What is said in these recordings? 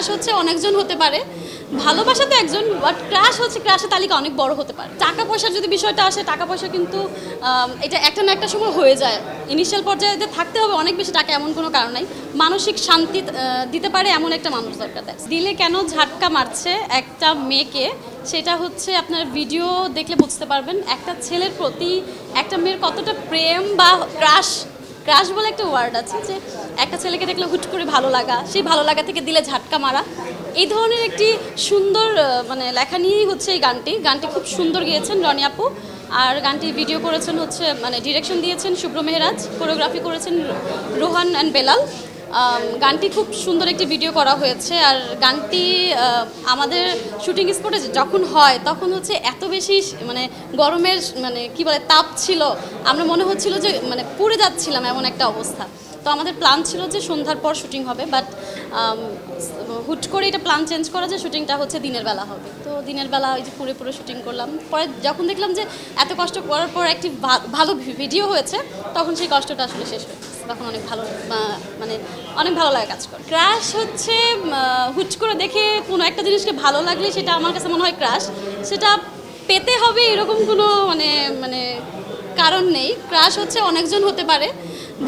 Crush হচ্ছে অনেকজন হতে পারে। ভালোবাসা তো একজন বাট ক্রাশ হচ্ছে ক্রাশের তালিকা অনেক বড় হতে পারে। টাকা পয়সার যদি বিষয়টা আসে, টাকা পয়সা কিন্তু এটা একটা না একটা সময় হয়ে যায়। ইনিশিয়াল পর্যায়ে থাকতে হবে অনেক বেশি টাকা, এমন কোনো কারণ নাই। মানসিক শান্তি দিতে পারে এমন একটা মানুষ দরকার তার। দিলে কেন ঝাটকা মারছে একটা মেয়েকে, সেটা হচ্ছে আপনার ভিডিও দেখলে বুঝতে পারবেন, একটা ছেলের প্রতি একটা মেয়ের কতটা প্রেম বা ক্রাশ ক্রাশ বলে একটা ওয়ার্ড আছে যে একটা ছেলেকে দেখলে হুট করে ভালো লাগা, সেই ভালো লাগা থেকে দিলে ঝাটকা মারা। এই ধরনের একটি সুন্দর মানে লেখা নিয়েই হচ্ছে এই গানটি। গানটি খুব সুন্দর গিয়েছেন রনি আপু। আর গানটি ভিডিও করেছেন হচ্ছে মানে ডিরেকশন দিয়েছেন শুভ্র মেহরাজ কোরিওগ্রাফি করেছেন রোহান অ্যান্ড বেলাল। গানটি খুব সুন্দর একটি ভিডিও করা হয়েছে। আর গানটি আমাদের শুটিং স্পটে যখন হয়, তখন হচ্ছে এত বেশি মানে গরমের মানে কি বলে, তাপ ছিল। আমরা মনে হচ্ছিল যে মানে পুড়ে যাচ্ছিলাম এমন একটা অবস্থা। তো আমাদের প্ল্যান ছিল যে সন্ধ্যার পর শুটিং হবে বাট হুট করে এটা প্ল্যান চেঞ্জ করা যে শুটিংটা হচ্ছে দিনের বেলা হবে। তো দিনের বেলা ওই যে পুরো পুরো শুটিং করলাম। পরে যখন দেখলাম যে এত কষ্ট করার পর একটি ভালো ভিডিও হয়েছে, তখন সেই কষ্টটা আসলে শেষ হয়ে গেছে। তখন অনেক ভালো মানে অনেক ভালো লাগে কাজ করে। ক্রাশ হচ্ছে হুট করে দেখে কোনো একটা জিনিসকে ভালো লাগলে সেটা আমার কাছে মনে হয় ক্রাশ সেটা পেতে হবে এরকম কোনো মানে মানে কারণ নেই। ক্রাশ হচ্ছে অনেকজন হতে পারে।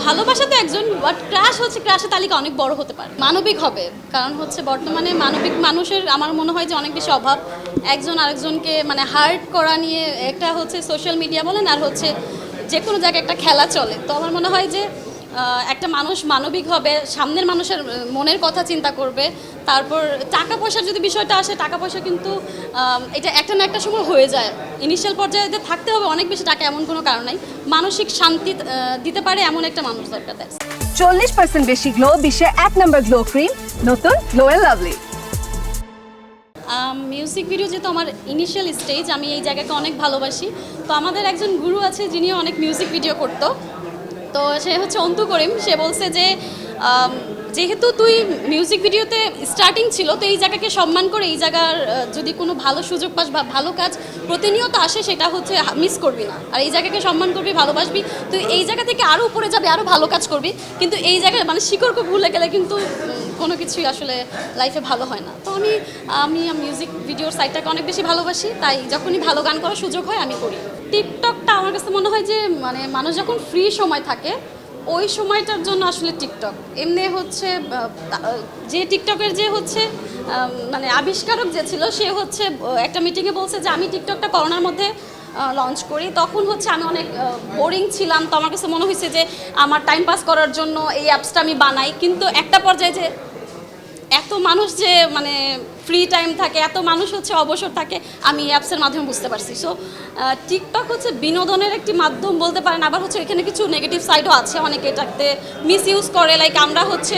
ভালোবাসা তো একজন বাট ক্রাশ হচ্ছে ক্রাশের তালিকা অনেক বড় হতে পারে। মানবিক হবে, কারণ হচ্ছে বর্তমানে মানবিক মানুষের আমার মনে হয় যে অনেক বেশি অভাব। একজন আরেকজনকে মানে হার্ট করা নিয়ে একটা হচ্ছে সোশ্যাল মিডিয়া বলেন, আর হচ্ছে যে কোনো জায়গায় একটা খেলা চলে। তো আমার মনে হয় যে একটা মানুষ মানবিক হবে সামনের মানুষের মনের কথা চিন্তা করবে তারপর টাকা পয়সার যদি বিষয়টা আসে টাকা পয়সা কিন্তু এটা একটা না একটা সময় হয়ে যায়। ইনিশিয়াল পর্যায়ে যে থাকতে হবে অনেক বেশি টাকা এমন কোনো কারণ নাই। মানসিক শান্তি দিতে পারে এমন একটা মানুষ দরকার. চল্লিশ পার্সেন্ট বেশি গ্লো বিশ্বের এক নম্বর গ্লো ক্রিম নতুন glow and lovely. Music video যেহেতু আমার ইনিশিয়াল স্টেজ আমি এই জায়গাকে অনেক ভালোবাসি। তো আমাদের একজন গুরু আছে যিনি অনেক মিউজিক ভিডিও করতো। তো সে হচ্ছে অন্তু করিম। সে বলছে যে যেহেতু তুই মিউজিক ভিডিওতে স্টার্টিং ছিল, তো এই জায়গাকে সম্মান করে এই জায়গার যদি কোনো ভালো সুযোগ পাস বা ভালো কাজ প্রতিনিয়ত আসে, সেটা হচ্ছে মিস করবি না। আর এই জায়গাকে সম্মান করবি, ভালোবাসবি তুই এই জায়গা থেকে আরও উপরে যাবে আরও ভালো কাজ করবি। কিন্তু এই জায়গায় মানে শিকড়কে ভুলে গেলে কিন্তু কোনো কিছুই আসলে লাইফে ভালো হয় না। তো আমি আমি মিউজিক ভিডিওর সাইডটাকে অনেক বেশি ভালোবাসি, তাই যখনই ভালো গান করার সুযোগ হয়, আমি করি। টিকটকটা আমার কাছে মনে হয় যে মানে মানুষ যখন ফ্রি সময় থাকে, ওই সময়টার জন্য আসলে টিকটক। এমনি হচ্ছে যে টিকটকের যে হচ্ছে মানে আবিষ্কারক যে ছিল, সে হচ্ছে একটা মিটিংয়ে বলছে যে, আমি টিকটকটা করোনার মধ্যে লঞ্চ করি। তখন হচ্ছে আমি অনেক বোরিং ছিলাম। তো আমার কাছে মনে হয়েছে যে, আমার টাইম পাস করার জন্য এই অ্যাপসটা আমি বানাই। কিন্তু একটা পর্যায়ে যে এত মানুষ যে মানে ফ্রি টাইম থাকে, এত মানুষ হচ্ছে অবসর থাকে, আমি অ্যাপসের মাধ্যমে বুঝতে পারছি। সো টিকটক হচ্ছে বিনোদনের একটি মাধ্যম বলতে পারেন, আবার হচ্ছে এখানে কিছু নেগেটিভ সাইডও আছে, অনেকে এটাতে মিস ইউজ করে লাইক আমরা হচ্ছে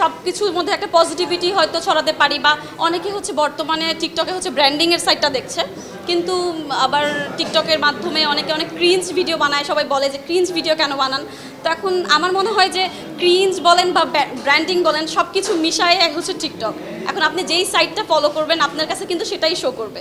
সব কিছুর মধ্যে একটা পজিটিভিটি হয়তো ছড়াতে পারি, বা অনেকে হচ্ছে বর্তমানে টিকটকে হচ্ছে ব্র্যান্ডিংয়ের সাইডটা দেখছে। কিন্তু আবার টিকটকের মাধ্যমে অনেকে অনেক ক্রিঞ্জ ভিডিও বানায়, সবাই বলে যে ক্রিঞ্জ ভিডিও কেন বানান? তো এখন আমার মনে হয় যে ক্রিঞ্জ বলেন বা ব্র্যান্ডিং বলেন সব কিছু মিশায় হচ্ছে টিকটক। এখন আপনি যেই সাইটটা ফলো করবেন, আপনার কাছে কিন্তু সেটাই শো করবে।